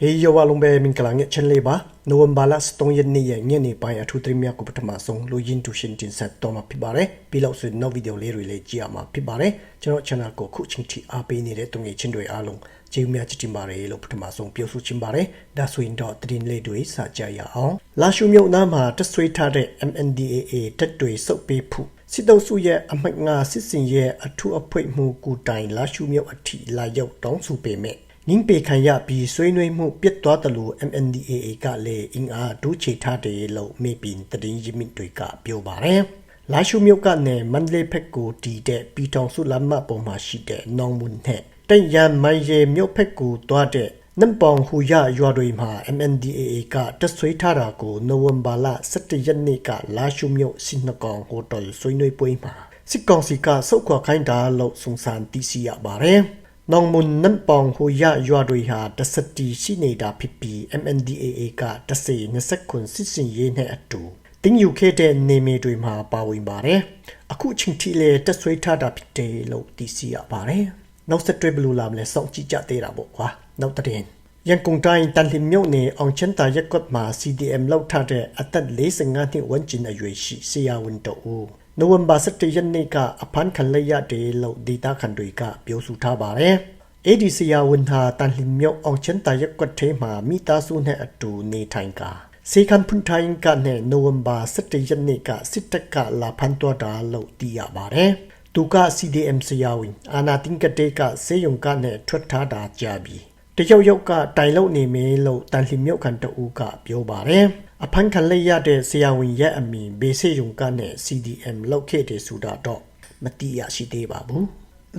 ဟေးယောဝလုံးပဲမင်္ဂလာငယ်ချန်လေးပါနိုဝင်ဘာလ3ရက်နေ့ရဲ့ညနေပိုင်းအထူးသတင်းများကိုပထမဆုံးလူရင်းတူရှင်တင်ဆက်တော့မှာဖြစ်ပါတယ်ပြီးလို့ဆိုနောက်ဗီဒီယိုလေးတွေလည်းကြည့်ရမှာဖြစ်ပါတယ်ကျွန်တော် channel ကိုခုချင်းတီအားပေးနေတဲ့တုံငယ်ချင်းတွေအားလုံးကျေးဇူးများချစ်တင်ပါတယ်လို့ပထမဆုံးပြောဆိုချင်ပါတယ်ဒါဆိုရင်တော့သတင်းလေးတွေစကြရအောင်လာရှုမြုပ်နားမှာတဆွေးထားတဲ့ MNDAA တက်တွေစုပ်ပေးဖို့စစ်တုပ်စုရဲ့အမှတ်ငါစစ်စင်ရဲ့အထူးအဖွင့်မှုကူတိုင်လာရှုမြုပ်အထိလာရောက်တောင်းဆိုပေမဲ့ နင်းပေခံရပြီးဆွေးနွေးမှုပြတ်သွားတယ်လို့ MNDAA ကလည်းအင်အားဒူးချေထားတယ်လို့မေပင်တရင်ရမစ်တွေကပြောပါတယ်။လာရှုမြုပ်ကနေမန္တလေးဘက်ကိုတီးတဲ့ပြည်ထောင်စုလမ်းမပေါ်မှာရှိတဲ့နောင်မွန်နဲ့တန်ရန်မိုင်ရဲမြို့ဘက်ကိုသွားတဲ့နမ်ပောင်ဟူရရွာတွေမှာ MNDAA ကတဆွေးထားတာကိုနိုဝင်ဘာလ17ရက်နေ့ကလာရှုမြုပ်စင်နကောင်ဟိုတယ်ဆွေးနွေးပွဲမှာစစ်ကောင်စီကစုတ်ခွာခိုင်းတာလို့စုံစမ်းသိရှိရပါတယ်။ နောင်မွန်နမ်ပောင်ဟိုရရွာတွေဟာတစတီရှိနေတာဖြစ်ပြီး MNDAA ကတစေ20ခွန်စစ်စင်ရေးနဲ့အတူတင်းယူခဲ့တဲ့နေမီတွေမှာပါဝင်ပါတယ်။အခုချင်းတီလေတက်ဆွေးထားတာဖြစ်တယ်လို့သိရှိရပါတယ်။နောက်ဆက်တွဲဘလူးလာမလဲစောင့်ကြည့်ကြသေးတာပေါ့ကွာ။နောက်တဲ့ရန်ကုန်တိုင်းတန်လင်းမြို့နယ်အောင်ချန်တာရက်ကွက်မှာ CDM လောက်ထားတဲ့အသက်45နှစ်ဝန်းကျင်အရွယ်ရှိဆရာဝန်တော်ဦး နိုဝင်ဘာ17ရက်နေ့ကအဖမ်းခံလိုက်ရတယ်လို့ဒေတာခန်တွေကပြောဆိုထားပါတယ်။ AD ဆရာဝန်ဟာတန်လင်းမြို့အောင်ချန်တာရက်ကွက်ထဲမှာမိသားစုနဲ့အတူနေထိုင်ကာစေခံဖွန်ထိုင်ကနဲ့နိုဝင်ဘာ17ရက်နေ့ကစစ်တပ်ကလာဖမ်းသွားတာလို့သိရပါတယ်။သူက CDM ဆရာဝန်အာနာတင်ကတေကစေယုံကနဲ့ထွက်ထားတာကြာပြီ။တယောက်ယောက်ကတိုင်လို့နေမယ်လို့တန်လီမြုပ်ခံတူကပြောပါတယ် အဖန်ခံလိုက်ရတဲ့ဆရာဝန်ရဲ့အမည်ဘေစေယုံကနဲ့ CDM လောက်ခဲ့တယ်ဆိုတာတော့မတိရရှိသေးပါဘူး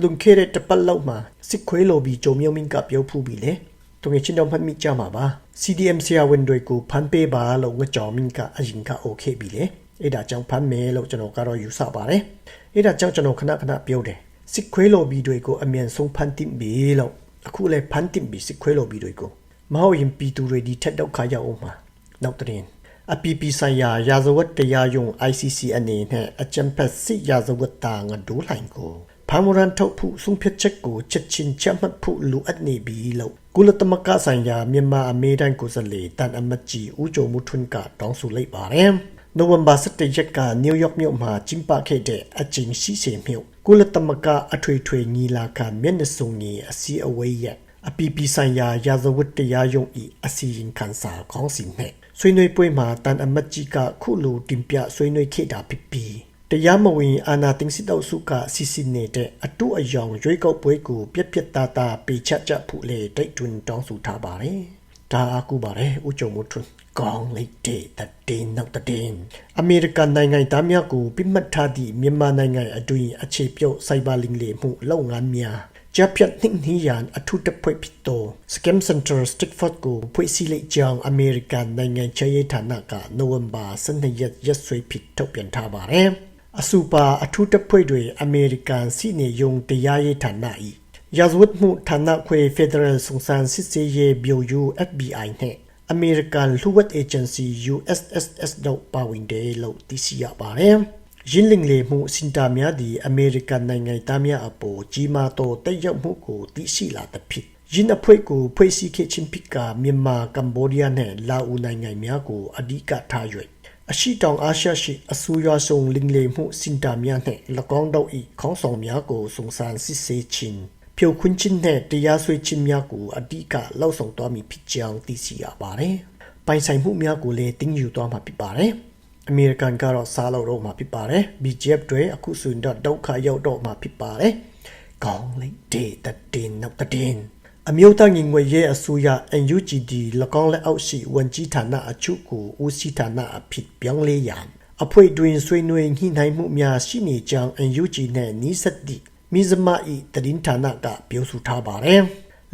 လွန်ခဲ့တဲ့တပတ်လောက်မှာစစ်ခွေးလိုပြီးဂျုံမြုံမင်းကပြောဖူးပြီလေတုံငယ်ချင်းတော်မှတ်မိကြမှာပါ CDM ဆရာဝန်တွေကိုဖမ်းပေးပါလို့ငကြောင်မင်းကအရင်က okay ပြီလေအဲ့ဒါကြောင့်ဖမ်းမယ်လို့ကျွန်တော်ကတော့ယူဆပါတယ်အဲ့ဒါကြောင့်ကျွန်တော်ခဏခဏပြောတယ်စစ်ခွေးလိုပြီးတွေကိုအမြန်ဆုံးဖမ်းတင်ပြီလို့အခုလည်းဖမ်းတင်ပြီစစ်ခွေးလိုပြီးတွေကိုမဟုတ်ရင်ပြည်သူတွေဒီထက်တော့ခါရအောင်မှာ နောက်တဲ့အပီပီဆိုင်ရာရာဇဝတ်တရားရုံး ICC အနေနဲ့အကြံဖက်စစ်ရာဇဝတ်သားငဒိုးလှိုင်ကိုဖာမရန်ထုတ်ဖို့ဆုံးဖြတ်ချက်ကိုချက်ချင်းချမှတ်ဖို့လိုအပ်နေပြီလို့ကုလသမဂ္ဂဆိုင်ရာမြန်မာအမေရိကန်ကိုယ်စားလှယ်တန်အမတ်ကြီးဦးကျော်မှုထွန်းကတောင်းဆိုလိုက်ပါတယ်။နိုဝင်ဘာ17ရက်ကနယူးယောက်မြို့မှာကျင်းပခဲ့တဲ့အကျဉ်းစီစဉ်မြို့ကုလသမဂ္ဂအထွေထွေညီလာခံမျက်နှာစုံကြီးအစည်းအဝေးရဲ့ အပီပီဆိုင်ရာရာဇဝတ်တရားရုံး၏အစီရင်ခံစာခေါင်းစဉ်နဲ့ဆွေးနွေးပွဲမှာတန်အမတ်ကြီးကခုလိုတင်ပြဆွေးနွေးခဲ့တာဖြစ်ပြီးတရားမဝင်အာနာတင်စစ်တောက်စုကစီစီနေတဲ့အတူအယောင်ရွေးကောက်ပွဲကိုပြက်ပြက်သားသားပေချကြဖို့လေတိတ်တွင်တောင်းဆိုထားပါတယ်။ဒါအကူပါတယ်ဥကြုံမှုထွန်းကောင်းလိုက်တဲ့တည်နောက်တည်အမေရိကန်နိုင်ငံသားများကိုပြစ်မှတ်ထားသည့်မြန်မာနိုင်ငံအတွင်းအခြေပြုတ်စိုက်ဘာလင်းလေမှုလုပ်ငန်းများ ဂျပ်ပြတ်နှင်းနီယန်အထုတဖွဲ့ဖြစ်တော့ Scam Center Stickford ကိုဖွဲ့စည်းလိုက်ကြောင်းအမေရိကန်နိုင်ငံချရေးဌာနကနိုဝင်ဘာ12ရက်ရက်စွဲဖြစ်ထုတ်ပြန်ထားပါတယ်။အစူပါအထုတဖွဲ့တွေအမေရိကန်စီနေယုံတရားရေးဌာန၏ရာဇဝတ်မှုဌာနခွေ Federal စုံစမ်းစစ်ဆေးရေးဗျူရို FBI နဲ့ American လူဝတ် Agency USSS တို့ပါဝင်တယ်လို့သိရှိရပါတယ်။ ရင်းလင်းလေမှုစင်တာများသည့်အမေရိကန်နိုင်ငံသားများအပေါ်ကြီးမားသောတက်ရောက်မှုကိုသိရှိလာသဖြင့်ယင်းအဖွဲ့ကိုဖွဲ့စည်းခဲ့ခြင်းဖြစ်ကမြန်မာကမ္ဘောဒီးယားနှင့်လာအိုနိုင်ငံများကိုအဓိကထား၍အရှိတောင်အာရှရှိအဆူရဆုံလင်းလေမှုစင်တာများနှင့်၎င်းတို့၏ခေါင်းဆောင်များကိုစုံစမ်းစစ်ဆေးခြင်းဖြိုခွင်းခြင်းနှင့်တရားစွဲခြင်းများကိုအဓိကလှုပ်ဆောင်သွားမည်ဖြစ်ကြောင်းသိရှိရပါသည်။ပိုင်ဆိုင်မှုများကိုလည်းတင်းယူသွားမှာဖြစ်ပါတယ်။ အမေရိကန်ကတော့စားလို့တော့မှာဖြစ်ပါတယ် BJP တွေအခုဆိုရင်တော့ဒုက္ခရောက်တော့မှာဖြစ်ပါတယ်ကောင်းလိုက်တဲ့တတင်နောက်တတင်အမျိုးသားငင်ငွေရဲ့အစိုးရ NUGD ၎င်းလက်အောက်ရှိဝန်ကြီးဌာနအချုပ်ကိုဦးစီးဌာနအဖြစ်ပြောင်းလဲရန်အဖွဲ့တွင်ဆွေးနွေးညှိနှိုင်းမှုများရှိနေကြောင်း NUG နဲ့နီးစပ်သည့်မိဇမ၏တရင်ဌာနကပြောဆိုထားပါတယ်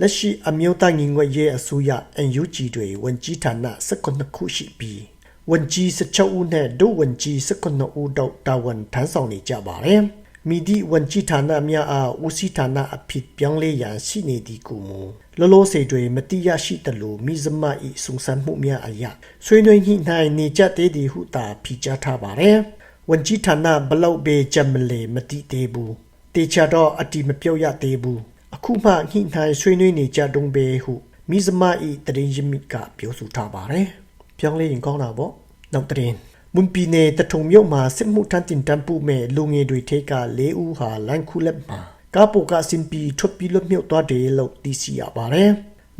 လက်ရှိအမျိုးသားငင်ငွေရဲ့အစိုးရ NUG တွေဝန်ကြီးဌာန19ခုရှိပြီး ဝန်ကြီး16ဦးနဲ့ဒုဝန်ကြီး19ဦးတို့တာဝန်ထမ်းဆောင်နေကြပါတယ်။မိဒီဝန်ကြီးဌာနများအားဦးစီးဌာနအဖြစ်ပြောင်းလဲရန်ရှိနေသည်ကိုမူလောလောဆယ်တွင်မတိရရှိသလိုမိဇမ၏စုံစမ်းမှုများအရာဆွေးနွေးညှိနှိုင်းနေကြသေးသည်ဟုသာဖိကြားထားပါတယ်။ဝန်ကြီးဌာနဘလောက်ပဲကြမလဲမတိသေးဘူး။တေချာတော့အတီမပြော့ရသေးဘူး။အခုမှညှိနှိုင်းဆွေးနွေးနေကြတုံးပဲဟုမိဇမာဤတရင်ရမီကပြောဆိုထားပါတယ် ပြောင်းလဲရင်ကောင်းတာပေါ့နောက်တရင်မွန်ပီနေတထုံမြို့မှာစစ်မှုထမ်းတင်တန်းပူမဲ့လူငယ်တွေထိက၄ဦးဟာလန်ခုလက်မှာကာပိုကစင်ပီထွက်ပြီးလွတ်မြောက်သွားတယ်လို့သိရှိရပါတယ်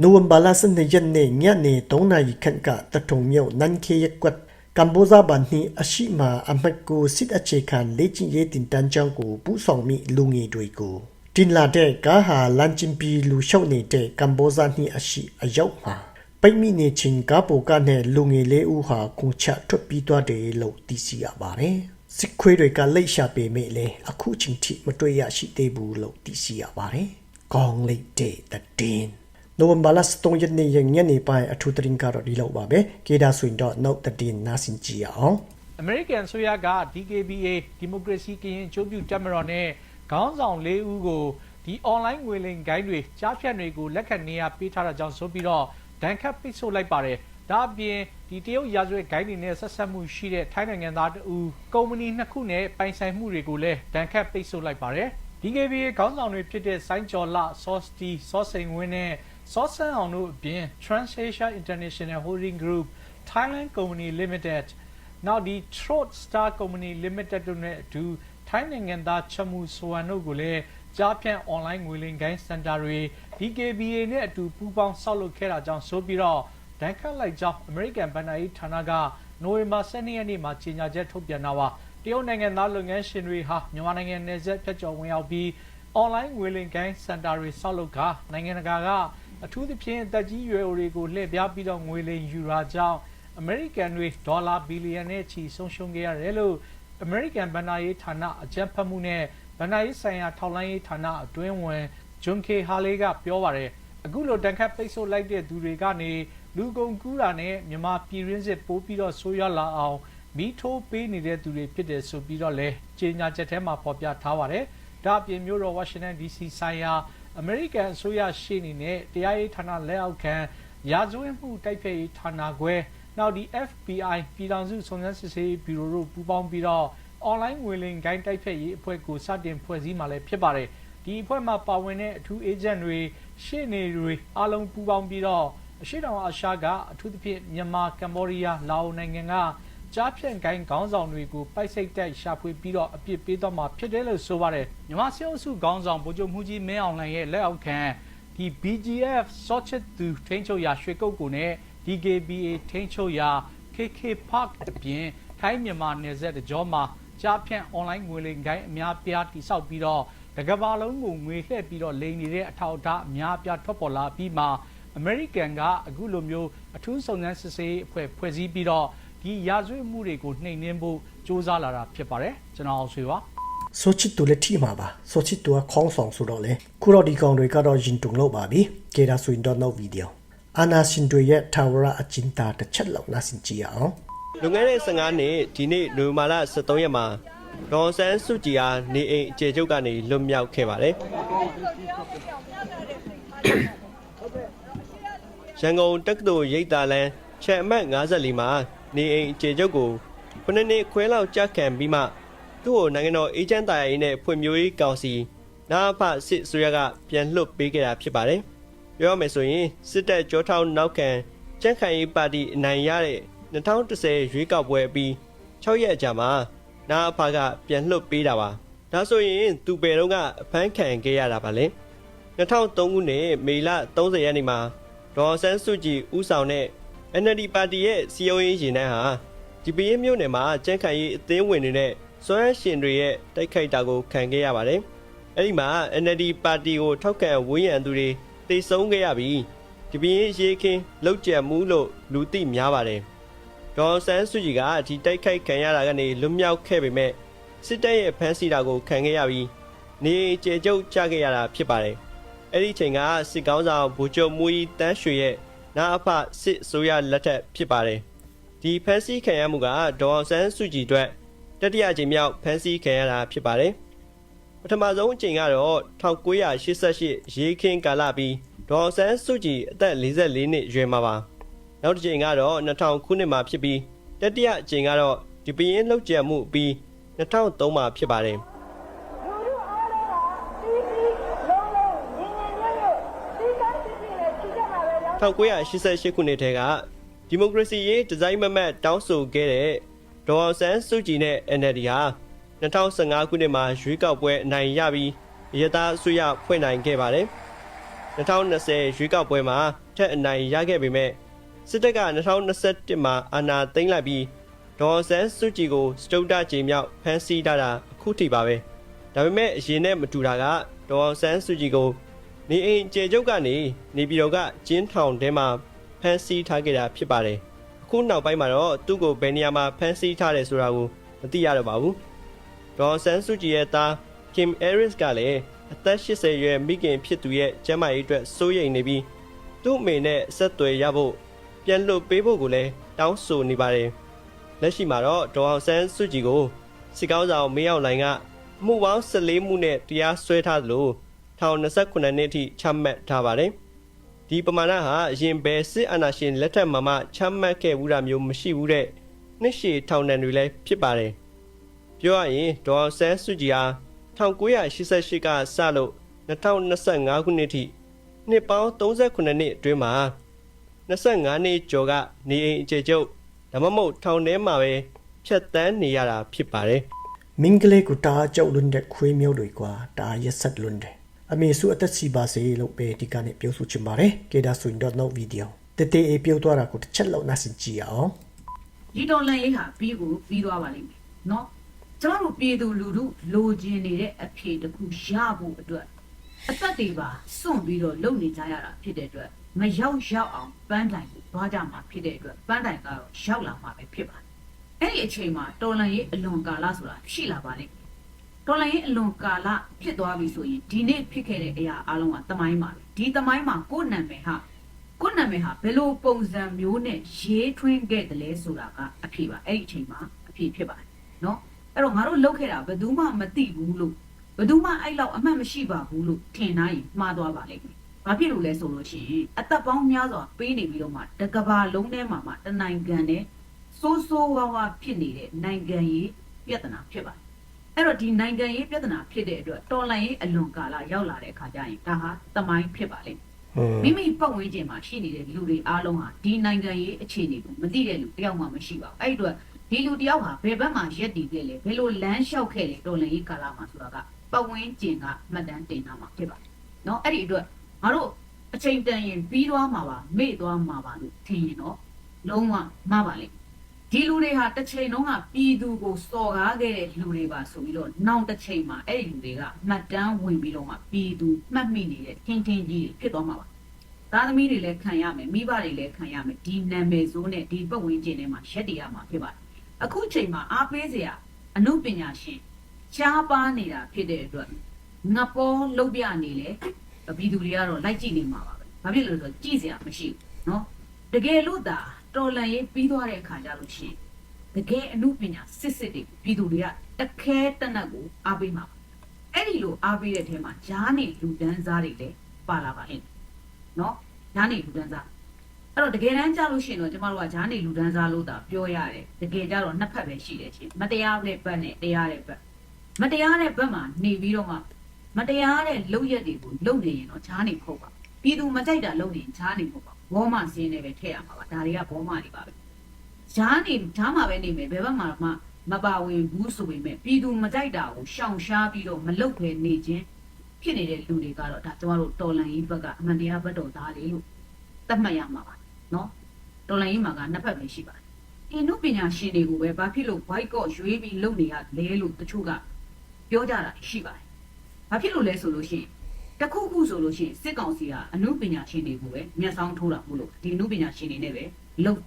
နိုဝင်ဘာလ12ရက်နေ့ညနေ3နာရီခန့်ကတထုံမြို့နန်ခေရက်ကွတ်ကမ်ဘောဇာဘန်နီအရှိမာအမတ်ကိုစစ်အခြေခံလေ့ကျင့်ရေးတင်တန်းကျောင်းကိုပူဆောင်မိလူငယ်တွေကိုတင်လာတဲ့ကားဟာလန်ချင်ပီလူရှောက်နေတဲ့ကမ်ဘောဇာနီအရှိအရောက်မှာ ပိတ်မိနေချင်းကားပိုကနဲ့လူငယ်လေးဦးဟာခုချထွက်ပြီးသွားတယ်လို့သိရှိရပါတယ်စစ်ခွေးတွေကလိတ်ရှာပေမဲ့လေအခုချိန်ထိမတွေ့ရရှိသေးဘူးလို့သိရှိရပါတယ်ကောင်းလိတ်တဲ့တဲ့နိုဝင်ဘာလ3ရက်နေ့ညနေပိုင်းအထူးသတင်းကတော့ဒီလောက်ပါပဲကေဒါဆွင်တော့နောက်တဲ့နားဆင်ကြည့်ရအောင်အမေရိကန်ဆိုရက DKBA ဒီမိုကရေစီကရင်ချိုးပြတက်မတော်နဲ့ခေါင်းဆောင်၄ဦးကိုဒီ online ငွေလိမ်ဂိုင်းတွေကြားဖြတ်တွေကိုလက်ခံနေရပေးထားတာကြောင့်ဆိုပြီးတော့ ဒဏ်ခတ်ပိတ်ဆို့လိုက်ပါတယ်။ဒါအပြင်ဒီတရုတ်ရာဇဝတ်ဂိုင်းတွေနဲ့ဆက်ဆက်မှုရှိတဲ့ထိုင်းနိုင်ငံသားတဦးကုမ္ပဏီနှစ်ခုနဲ့ပိုင်ဆိုင်မှုတွေကိုလည်းဒဏ်ခတ်ပိတ်ဆို့လိုက်ပါတယ်။ DKBA ခေါင်းဆောင်တွေဖြစ်တဲ့စိုင်းကျော်လစောစတီစောစိန်ဝင်းနဲ့စောဆန်းအောင်တို့အပြင် TransAsia International Holding Group Thailand Company Limited နောက်ဒီ Throat Star Company Limited တို့နဲ့အတူထိုင်းနိုင်ငံသားချမှုဆွမ်တို့ကိုလည်း ကြားဖြန့် online ငွေလိမ်ဂိုင်းစင်တာတွေ DKBA နဲ့အတူပူးပေါင်းဆောက်လုပ်ခဲ့တာကြောင့်ဆိုပြီးတော့ဒဏ်ခတ်လိုက်ကြောင်း American ဘဏ္ဍာရေးဌာနကနိုဝင်ဘာ12ရက်နေ့မှာကြေညာချက်ထုတ်ပြန်တာပါတရုတ်နိုင်ငံသားလုပ်ငန်းရှင်တွေဟာမြန်မာနိုင်ငံနယ်စပ်ဖြတ်ကျော်ဝင်ရောက်ပြီး online ငွေလိမ်ဂိုင်းစင်တာတွေဆောက်လုပ်ကာနိုင်ငံတကာကအထူးသဖြင့်တက်ကြီးရွယ်အိုတွေကိုလှည့်ပြားပြီးတော့ငွေလိမ်ယူတာကြောင့်အမေရိကန်တွေဒေါ်လာဘီလီယံနဲ့ချီဆုံးရှုံးခဲ့ရတယ်လို့အမေရိကန်ဘဏ္ဍာရေးဌာနအကြံဖတ်မှုနဲ့ ဘဏ္ဍာရေးဆိုင်ရာထောက်လှမ်းရေးဌာနအတွင်းဝင်ဂျွန်ကေဟာလေးကပြောပါတယ်အခုလိုတန်ခတ်ပိတ်ဆို့လိုက်တဲ့သူတွေကနေလူကုန်ကူးတာနဲ့မြန်မာပြည်ရင်းစစ်ပိုးပြီးတော့ဆိုးရွားလာအောင်မိထိုးပေးနေတဲ့သူတွေဖြစ်တယ်ဆိုပြီးတော့လဲကြေညာချက်ထဲမှာဖော်ပြထားပါတယ်ဒါအပြင်မြို့တော်ဝါရှင်တန် DC ဆိုင်ရာအမေရိကန်အစိုးရရှေ့နေနဲ့တရားရေးဌာနလက်အောက်ခံရာဇဝတ်မှုတိုက်ဖျက်ရေးဌာနခွဲနောက်ဒီ FBI ပြည်ထောင်စုစုံစမ်းစစ်ဆေးရေးဘီရိုတို့ပူးပေါင်းပြီးတော့ online ငွေလိမ်ဂိုင်းတိုက်ဖျက်ရေးအဖွဲ့ကိုစတင်ဖွဲ့စည်းมาလည်းဖြစ်ပါတယ်ဒီအဖွဲ့မှာပါဝင်တဲ့အထူးအေဂျင့်တွေရှေ့နေတွေအားလုံးပူးပေါင်းပြီးတော့အရှိတောင်အာရှကအထူးသဖြင့်မြန်မာကမ္ဘောဒီးယားလာအိုနိုင်ငံကကြားဖြန့်ကိုင်းခေါင်းဆောင်တွေကိုပိုက်စိတ်တိုက်ရှာဖွေပြီးတော့အပြစ်ပေးတော့မှာဖြစ်တယ်လို့ဆိုပါတယ်မြန်မာစစ်အုပ်စုခေါင်းဆောင်ဗိုလ်ချုပ်မှုကြီးမင်းအောင်လှိုင်ရဲ့လက်အောက်ခံဒီ BGF စောချစ်သူထိန်းချုပ်ရာရွှေကုတ်ကိုနဲ့ DKBA ထိန်းချုပ်ရာ KK Park အပြင်ထိုင်းမြန်မာနယ်စပ်တကြောမှာ ကြားဖြန့် online ငွေလိမ်ကိုင်းအများပြားတိစောက်ပြီးတော့တကဘာလုံးကိုငွေလှည့်ပြီးတော့လိမ်နေတဲ့အထောက်အထားအများပြားထွက်ပေါ်လာပြီးမှအမေရိကန်ကအခုလိုမျိုးအထူးစုံစမ်းစစ်ဆေးအဖွဲ့ဖွဲ့စည်းပြီးတော့ဒီရာဇဝတ်မှုတွေကိုနှိမ်နင်းဖို့စ조사လာတာဖြစ်ပါတယ်ကျွန်တော်အောင်ဆွေပါဆိုချစ်တူလက်ထိမှာပါဆိုချစ်တူကခေါင်းဆောင်ဆိုတော့လေခုတော့ဒီကောင်တွေကတော့ရင်တုံလို့ပါပြီကေဒါဆွင်တော့နောက်ဗီဒီယိုအာနာရှင်တွေရဲ့ထာဝရအကျဉ်းသားတစ်ချက်လောက်နားဆင်ကြည့်ရအောင် လွန်ခဲ့တဲ့15နှစ်ဒီနေ့နိုဝင်ဘာလ23ရက်မှာဒေါ်ဆန်းစုကြည်အားနေအိမ်အခြေချုပ်ကနေလွတ်မြောက်ခဲ့ပါတယ်။ရန်ကုန်တက္ကသိုလ်ရိပ်သာလန်းချက်အမှတ်54မှာနေအိမ်အခြေချုပ်ကိုခုနှစ်နှစ်ခွဲလောက်ကြာခံပြီးမှသူ့ကိုနိုင်ငံတော်အေဂျင့်တာရေးနဲ့ဖွံ့ဖြိုးရေးကောင်စီနာဖစစ်ဆိုရကပြန်လွှတ်ပေးခဲ့တာဖြစ်ပါတယ်။ပြောရမယ်ဆိုရင်စစ်တပ်ကြောထောက်နောက်ခံကြန့်ခိုင်ရေးပါတီအနိုင်ရတဲ့ 2010ရွေးကောက်ပွဲအပြီး6ရက်အကြာမှာနာအဖကပြန်လွှတ်ပေးတာပါဒါဆိုရင်သူပေတော့ကအဖမ်းခံခဲ့ရတာပါလေ2003ခုနှစ်မေလ30ရက်နေ့မှာဒေါ်ဆန်းစုကြည်ဦးဆောင်တဲ့ NLD ပါတီရဲ့စီယုံရေးရင်နှန်းဟာဒီပင်းမြို့နယ်မှာကြန့်ခိုင်ရေးအသင်းဝင်နေတဲ့စွမ်းရှင်တွေရဲ့တိုက်ခိုက်တာကိုခံခဲ့ရပါတယ်အဲ့ဒီမှာ NLD ပါတီကိုထောက်ခံဝန်းရံသူတွေတိတ်ဆုံးခဲ့ရပြီးဒီပင်းရေးခင်းလောက်ကျန်မှုလို့လူသိများပါတယ် ဒေါ်ဆန်းစုကြည်ကဒီတိုက်ခိုက်ခံရတာကနေလွတ်မြောက်ခဲ့ပေမဲ့စစ်တပ်ရဲ့ဖမ်းဆီးတာကိုခံခဲ့ရပြီးနေကျေကျုပ်ချခဲ့ရတာဖြစ်ပါတယ်။အဲ့ဒီချိန်ကစစ်ကောင်းဆောင်ဗိုလ်ချုပ်မူကြီးတန်းရွှေရဲ့နာအဖစစ်အစိုးရလက်ထက်ဖြစ်ပါတယ်။ဒီဖမ်းဆီးခံရမှုကဒေါ်ဆန်းစုကြည်အတွက်တတိယအကြိမ်မြောက်ဖမ်းဆီးခံရတာဖြစ်ပါတယ်။ပထမဆုံးအကြိမ်ကတော့1988ရေခင်းကာလပြီးဒေါ်ဆန်းစုကြည်အသက်44နှစ်ရွယ်မှာပါ။ နောက်တစ်ကြိမ်ကတော့2000ခုနှစ်မှာဖြစ်ပြီးတတိယအကြိမ်ကတော့ဒီပရင်လှုပ်ကြံမှုပြီး2003မှာဖြစ်ပါတယ်လူလူအားလုံးကတီးတီးလုံးလုံးငင်ငင်ရွရွတီးကန်းတီးတီးနဲ့ချီကြမှာပဲရော1988ခုနှစ်ထဲကဒီမိုကရေစီရေးဒီဇိုင်းမမတ်တောင်းဆိုခဲ့တဲ့ဒေါ်အောင်ဆန်းစုကြည်နဲ့ NLD ဟာ2015ခုနှစ်မှာရွေးကောက်ပွဲအနိုင်ရပြီးရရသားအစိုးရဖွဲ့နိုင်ခဲ့ပါတယ်2020ရွေးကောက်ပွဲမှာထက်အနိုင်ရခဲ့ပေမဲ့ စစ်တပ်က2021မှာအာဏာသိမ်းလိုက်ပြီးဒေါ်အောင်ဆန်းစုကြည်ကိုစတုဒ္ဒကြေမြောက်ဖမ်းဆီးထားတာအခုထိပါပဲဒါပေမဲ့အရင်နဲ့မတူတာကဒေါ်အောင်ဆန်းစုကြည်ကိုနေအိမ်ကျေကျုပ်ကနေနေပြည်တော်ကကျင်းထောင်ထဲမှာဖမ်းဆီးထားခဲ့တာဖြစ်ပါတယ်။အခုနောက်ပိုင်းမှာတော့သူ့ကိုဘယ်နေရာမှာဖမ်းဆီးထားတယ်ဆိုတာကိုမသိရတော့ပါဘူး။ဒေါ်ဆန်းစုကြည်ရဲ့သား Kim Harris ကလည်းအသက်80ရွယ်မိခင်ဖြစ်သူရဲ့ကျန်းမာရေးအတွက်စိုးရိမ်နေပြီးသူ့အမေနဲ့ဆက်သွယ်ရဖို့ ပြန်လွတ်ပေးဖို့ကိုလည်းတောင်းဆိုနေပါတယ်။လက်ရှိမှာတော့ဒေါ်အောင်ဆန်းစုကြည်ကိုစစ်ကောင်းဆောင်မင်းအောင်လှိုင်ကမှုပေါင်း14မှုနဲ့တရားစွဲထားသလိုထောင်29နှစ်ထိချမှတ်ထားပါတယ်။ဒီပမာဏဟာအရင်ဘယ်စစ်အာဏာရှင်လက်ထက်မှာမှချမှတ်ခဲ့ဘူးတာမျိုးမရှိဘူးတဲ့နှစ်ရှည်ထောင်ဒဏ်တွေလည်းဖြစ်ပါတယ်။ပြောရရင်ဒေါ်အောင်ဆန်းစုကြည်ဟာ1988ကစလို့2025ခုနှစ်ထိနှစ်ပေါင်း38နှစ်အတွင်းမှာ 25နှစ်ကျော်ကနေအိမ်အခြေချုပ်ဒါမှမဟုတ်ထောင်ထဲမှာပဲဖြတ်တန်းနေရတာဖြစ်ပါတယ်။မင်္ဂလေကူတာကြောက်လွန်းတဲ့ခွေးမျိုးတွေကွာဒါရက်ဆက်လွန်းတယ်။အမေစုအသက်စီပါစေလို့ပဲဒီကနေ့ပြောဆိုချင်ပါတယ်။ကေဒါဆိုရင်တော့နောက်ဗီဒီယိုတတေးအေးပြောသွားတာကိုတစ်ချက်လောက်နားဆင်ကြည့်အောင်။ဒီတော်လန်ရေးဟာပြီးကိုပြီးသွားပါလိမ့်မယ်။နော်။ကျွန်တော်တို့ပြည်သူလူထုလိုချင်နေတဲ့အဖြေတစ်ခုရဖို့အတွက်အသက်တွေပါစွန့်ပြီးတော့လုပ်နေကြရတာဖြစ်တဲ့အတွက် မရောက်ရောက်အောင်ပန်းတိုင်ကိုသွားကြမှာဖြစ်တဲ့အတွက်ပန်းတိုင်ကတော့ရောက်လာမှာပဲဖြစ်ပါတယ်အဲ့ဒီအချိန်မှာတော်လန်ရေးအလွန်ကာလဆိုတာရှိလာပါလိမ့်မယ်တော်လိုင်းရဲ့အလွန်ကာလဖြစ်သွားပြီဆိုရင်ဒီနေ့ဖြစ်ခဲ့တဲ့အရာအလုံးကတမိုင်းပါပဲဒီတမိုင်းမှာကိုယ့်နာမည်ဟာကိုယ့်နာမည်ဟာဘယ်လိုပုံစံမျိုးနဲ့ရေးထွင်းခဲ့တယ်လဲဆိုတာကအဖြစ်ပါအဲ့ဒီအချိန်မှာအဖြစ်ဖြစ်ပါတယ်နော်အဲ့တော့ငါတို့လုပ်ခဲ့တာဘယ်သူမှမသိဘူးလို့ဘယ်သူမှအဲ့လောက်အမှတ်မရှိပါဘူးလို့ထင်နိုင်ရင်မှားသွားပါလိမ့်မယ် ဘာဖြစ်လို့လဲဆိုလို့ရှိရင်အသက်ပေါင်းများစွာပေးနေပြီးတော့မှတကဘာလုံးထဲမှာမှတနိုင်ငံနဲ့ဆိုးဆိုးဝါးဝါဖြစ်နေတဲ့နိုင်ငံရေးပြဿနာဖြစ်ပါတယ်အဲ့တော့ဒီနိုင်ငံရေးပြဿနာဖြစ်တဲ့အတွက်တော်လှန်ရေးအလွန်ကာလရောက်လာတဲ့အခါကျရင်ဒါဟာသမိုင်းဖြစ်ပါလိမ့်မယ်မိမိပတ်ဝန်းကျင်မှာရှိနေတဲ့လူတွေအားလုံးဟာဒီနိုင်ငံရေးအခြေအနေကိုမသိတဲ့လူတယောက်မှမရှိပါဘူးအဲ့အတွက်ဒီလူတယောက်ဟာဘယ်ဘက်မှာရက်တည်ခဲ့လဲဘယ်လိုလမ်းလျှောက်ခဲ့လဲတော်လှန်ရေးကာလမှာဆိုတာကပတ်ဝန်းကျင်ကမှတ်တမ်းတင်တာမှာဖြစ်ပါတယ်နော်အဲ့ဒီအတွက် ငါတို့အချိန်တန်ရင်ပြီးသွားမှာပါမေ့သွားမှာပါလို့ထင်ရင်တော့လုံးဝမှားပါလိမ့်မယ်ဒီလူတွေဟာတစ်ချိန်လုံးကပြည်သူကိုစော်ကားခဲ့တဲ့လူတွေပါဆိုပြီးတော့နောက်တစ်ချိန်မှာအဲ့ဒီလူတွေကမှတ်တမ်းဝင်ပြီးတော့မှပြည်သူမှတ်မိနေတဲ့ထင်ထင်ကြီးတွေဖြစ်သွားမှာပါသားသမီးတွေလည်းခံရမယ်မိဘတွေလည်းခံရမယ်ဒီနာမည်ဆိုးနဲ့ဒီပတ်ဝန်းကျင်ထဲမှာရက်တည်ရမှာဖြစ်ပါတယ်အခုချိန်မှာအားပေးစရာအမှုပညာရှင်ရှားပါနေတာဖြစ်တဲ့အတွက်ငပေါ်လုတ်ပြနေလေ ပြည်သူတွေကတော့လိုက်ကြည့်နေမှာပါပဲဘာဖြစ်လို့လဲဆိုတော့ကြည့်စရာမရှိဘူးเนาะတကယ်လို့သာတော်လန်ရေးပြီးသွားတဲ့အခါကျလို့ရှိရင် တကယ်အမှုပညာစစ်စစ်တွေပြည်သူတွေကတခဲတနက်ကိုအားပေးမှာပါအဲ့ဒီလိုအားပေးတဲ့ထဲမှာဂျားနေလူဒန်းစားတွေလည်းပါလာပါလိမ့်မယ်နော်ဂျားနေလူဒန်းစားအဲ့တော့တကယ်တမ်းကြားလို့ရှိရင်တော့ကျမတို့ကဂျားနေလူဒန်းစားလို့သာပြောရတယ်တကယ်ကြတော့နှစ်ဖက်ပဲရှိတယ်ချင်းမတရားတဲ့ဘက်နဲ့တရားတဲ့ဘက်မတရားတဲ့ဘက်မှာနေပြီးတော့မှ မတရားတဲ့လုပ်ရက်တွေကိုလုပ်နေရင်တော့ဂျားနေဖို့ပါပြည်သူမကြိုက်တာလုပ်နေရင်ဂျားနေဖို့ပါဘောမစင်းနေပဲထည့်ရမှာပါဒါတွေကဘောမတွေပါပဲဂျားနေဂျားမှာပဲနေမယ်ဘယ်ဘက်မှာမှမပါဝင်ဘူးဆိုပေမဲ့ပြည်သူမကြိုက်တာကိုရှောင်ရှားပြီးတော့မလုတ်ပဲနေခြင်းဖြစ်နေတဲ့လူတွေကတော့ဒါကျမတို့တော်လန်ရေးဘက်ကအမှန်တရားဘက်တော်သားတွေလို့သတ်မှတ်ရမှာပါနော်တော်လန်ရေးမှာကနှစ်ဖက်ပဲရှိပါတယ်အင်းတို့ပညာရှင်တွေကိုပဲဘာဖြစ်လို့ white coat ရွေးပြီးလုပ်နေရလဲလို့တချို့ကပြောကြတာရှိပါတယ် ဘာဖြစ်လို့လဲဆိုလို့ရှိရင်တစ်ခုခုဆိုလို့ရှိရင်စစ်ကောင်စီကအမှုပညာရှင်တွေကိုပဲမျက်စောင်းထိုးတာမို့လို့ဒီအမှုပညာရှင်တွေနဲ့ပဲလုပ်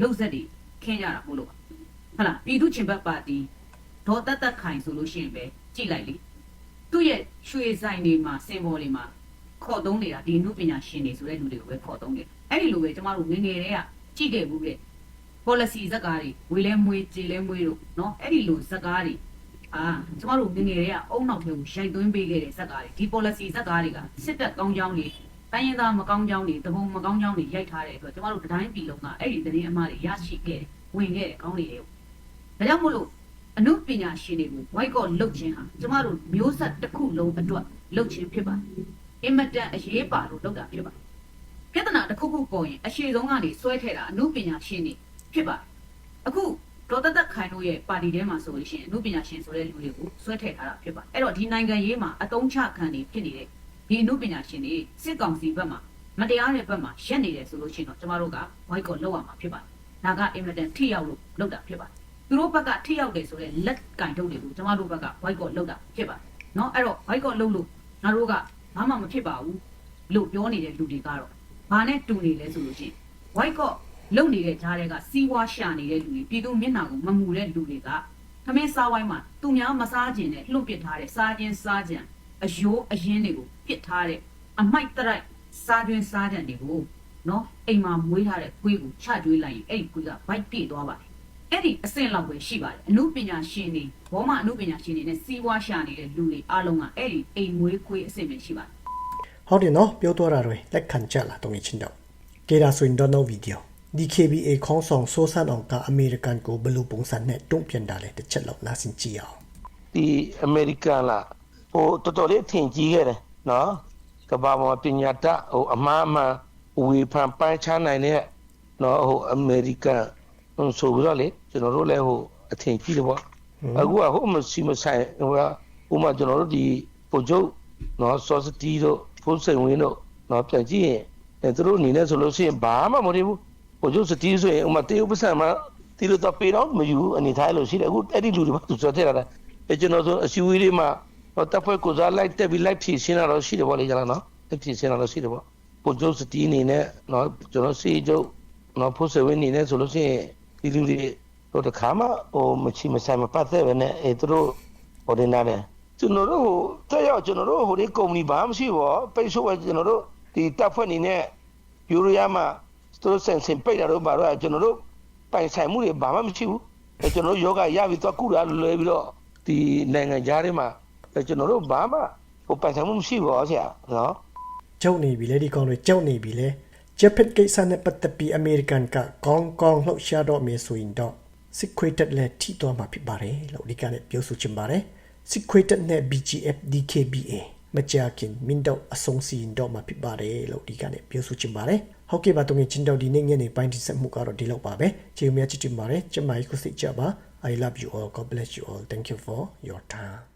လှုပ်ဆက်တွေခင်းကြတာမို့လို့ပါဟုတ်လားပြည်သူ့ချင်ဘက်ပါတီဒေါ်တက်တက်ခိုင်ဆိုလို့ရှိရင်ပဲကြည့်လိုက်လေသူ့ရဲ့ရွှေဆိုင်တွေမှာစင်ဘော်တွေမှာခေါ်သုံးနေတာဒီနုပညာရှင်တွေဆိုတဲ့လူတွေကိုပဲခေါ်သုံးတယ်အဲ့ဒီလိုပဲကျမတို့ငယ်ငယ်တည်းကကြည့်ခဲ့ဘူးတဲ့ policy ဇက်ကားတွေဝေလဲမွေးကြေလဲမွေးတို့เนาะအဲ့ဒီလိုဇက်ကားတွေ အာကျမတို့ငယ်ငယ်တည်းကအုံနောက်ထဲကိုရိုက်သွင်းပေးခဲ့တဲ့ဇက်ကားတွေဒီ policy ဇက်ကားတွေကစစ်တပ်ကောင်းကြောင်းတွေတိုင်းရင်းသားမကောင်းကြောင်းတွေတဘုံမကောင်းကြောင်းတွေရိုက်ထားတဲ့အတွက်ကျမတို့တိုင်းပြည်လုံးကအဲ့ဒီသတင်းအမှားတွေရရှိခဲ့တယ်ဝင်ခဲ့တယ်ကောင်းနေတယ်ဒါကြောင့်မို့လို့အမှုပညာရှင်တွေကို white coat လုတ်ခြင်းဟာကျမတို့မျိုးဆက်တစ်ခုလုံးအတွက်လုတ်ခြင်းဖြစ်ပါတယ်အင်မတန်အရေးပါလို့လုတ်တာဖြစ်ပါတယ်ပြဿနာတစ်ခုခုပေါ်ရင်အရှိဆုံးကနေဆွဲထည့်တာအမှုပညာရှင်တွေဖြစ်ပါတယ်အခု ဒေါ်သက်သက်ခိုင်တို့ရဲ့ပါတီထဲမှာဆိုလို့ရှိရင်အမှုပညာရှင်ဆိုတဲ့လူတွေကိုဆွဲထည့်ထားတာဖြစ်ပါတယ်အဲ့တော့ဒီနိုင်ငံရေးမှာအတုံးချခံနေဖြစ်နေတဲ့ဒီအမှုပညာရှင်တွေစစ်ကောင်စီဘက်မှာမတရားတဲ့ဘက်မှာရက်နေတယ်ဆိုလို့ရှိရင်တော့ကျမတို့ကဝိုက်ကောလောက်ရမှာဖြစ်ပါတယ်ဒါကအင်မတန်ထိရောက်လို့လောက်တာဖြစ်ပါတယ်သူတို့ဘက်ကထိရောက်တယ်ဆိုတဲ့လက်ကင်ထုတ်တွေကိုကျမတို့ဘက်ကဝိုက်ကောလောက်တာဖြစ်ပါတယ်နော်အဲ့တော့ဝိုက်ကောလောက်လို့ငါတို့ကဘာမှမဖြစ်ပါဘူးလို့ပြောနေတဲ့လူတွေကတော့ဘာနဲ့တူနေလဲဆိုလို့ရှိရင် white က လုပ်နေတဲ့ကြားတွေကစီးပွားရှာနေတဲ့လူတွေပြည်သူမျက်နှာကိုမမူတဲ့လူတွေကသမင်းစားဝိုင်းမှာသူများမစားခြင်းနဲ့လှုပ်ပစ်ထားတဲ့စားခြင်းစားခြင်းအယိုးအရင်တွေကိုပစ်ထားတဲ့အမိုက်တရိုက်စားခြင်းစားခြင်းတွေကိုနော်အိမ်မှာမွေးထားတဲ့ခွေးကိုချကျွေးလိုက်ရင်အဲ့ဒီခွေးကဗိုက်ပြေသွားပါတယ်အဲ့ဒီအဆင့်လောက်ပဲရှိပါတယ်အမှုပညာရှင်တွေဘောမအမှုပညာရှင်တွေနဲ့စီးပွားရှာနေတဲ့လူတွေအားလုံးကအဲ့ဒီအိမ်မွေးခွေးအဆင့်ပဲရှိပါတယ်ဟုတ်တယ်နော်ပြောသွားတာတွေလက်ခံကြလားတုံးချင်းတော့ကေဒါဆိုရင်တော့ no video DKBA ခေါင်းဆောင်စိုးစန်းအောင်ကအမေရိကန်ကိုဘယ်လိုပုံစံနဲ့တုံ့ပြန်တာလဲတစ်ချက်လောက်နားဆင်ကြည့်အောင်ဒီအမေရိကန်လာဟိုတော်တော်လေးထင်ကြီးခဲ့တယ်နော်ကမ္ဘာပေါ်မှာပညာတတ်ဟိုအမှားအမှန်ဝေဖန်ပိုင်းခြားနိုင်တဲ့နော်ဟိုအမေရိကန်ဟိုဆိုပြီးတော့လေကျွန်တော်တို့လည်းဟိုအထင်ကြီးတယ်ပေါ့အခုကဟိုမရှိမဆိုင်ဟိုကဥမာကျွန်တော်တို့ဒီပုံချုပ်နော်စောစတီတို့ဖုန်းစိန်ဝင်းတို့နော်ပြန်ကြည့်ရင်အဲသူတို့အနေနဲ့ဆိုလို့ရှိရင်ဘာမှမဟုတ်ဘူး ပုံချုပ်စတီဆိုရင်ဥမာတေယုပ္ပစံမှာတီလို့တော့ပေတော့မယူဘူးအနေထားလို့ရှိတယ်အခုအဲ့ဒီလူတွေမှသူစောထည့်တာအဲကျွန်တော်ဆိုအစီအဝေးလေးမှာတော့တပ်ဖွဲ့ကိုစားလိုက်တက်ပြီးလိုက်ဖြည့်ရှင်းတာတော့ရှိတယ်ပေါ့လေကျလားနော်လိုက်ဖြည့်ရှင်းတာတော့ရှိတယ်ပေါ့ပုံကျုပ်စတီးအနေနဲ့နော်ကျွန်တော်စီကျုပ်နော်ဖို့စဝင်းအနေနဲ့ဆိုလို့ရှိရင်ဒီလူတွေတော့တခါမှဟိုမချီမဆိုင်မပတ်သက်ပဲနဲ့အဲသူတို့ဟိုတင်လာတယ်ကျွန်တော်တို့ဟိုတက်ရောက်ကျွန်တော်တို့ဟိုဒီကုမ္ပဏီဘာမှမရှိဘောပိတ်ဆို့ပဲကျွန်တော်တို့ဒီတပ်ဖွဲ့အနေနဲ့ယူရီးယားမှာ သူတို့ဆင်ဆင်ပိတ်တာတော့ဘာလို့ကျွန်တော်တို့ပိုင်ဆိုင်မှုတွေဘာမှမရှိဘူးအဲကျွန်တော်တို့ယောဂရပြီးတော့ကုတာလွယ်ပြီးတော့ဒီနိုင်ငံသားတွေမှာကျွန်တော်တို့ဘာမှဟိုပိုင်ဆိုင်မှုမရှိပါဘူးဆရာနော်ကျုပ်နေပြီလေဒီကောင်တွေကျုပ်နေပြီလေဂျပန်ကိစ္စနဲ့ပတ်သက်ပြီးအမေရိကန်ကကောင်းကောင်းလှုပ်ရှားတော့မယ်ဆိုရင်တော့စစ်ခွေတက်လက်ထိသွားမှာဖြစ်ပါတယ်လို့ဒီကနေ့ပြောဆိုချင်ပါတယ်စစ်ခွေတက်နဲ့ BGF DKBA မကြခင်မင်းတော့အဆုံးစီရင်တော့မှာဖြစ်ပါတယ်လို့ဒီကနေ့ပြောဆိုချင်ပါတယ် ဟုတ်ကဲ့ပါတုံးချင်းတော့ဒီနေ့ညနေပိုင်းတိဆက်မှုကတော့ဒီလောက်ပါပဲကျေးဇူးများချစ်တင်ပါတယ်ကျမကြီးကိုစိတ်ကြပါ I love you all God bless you all thank you for your time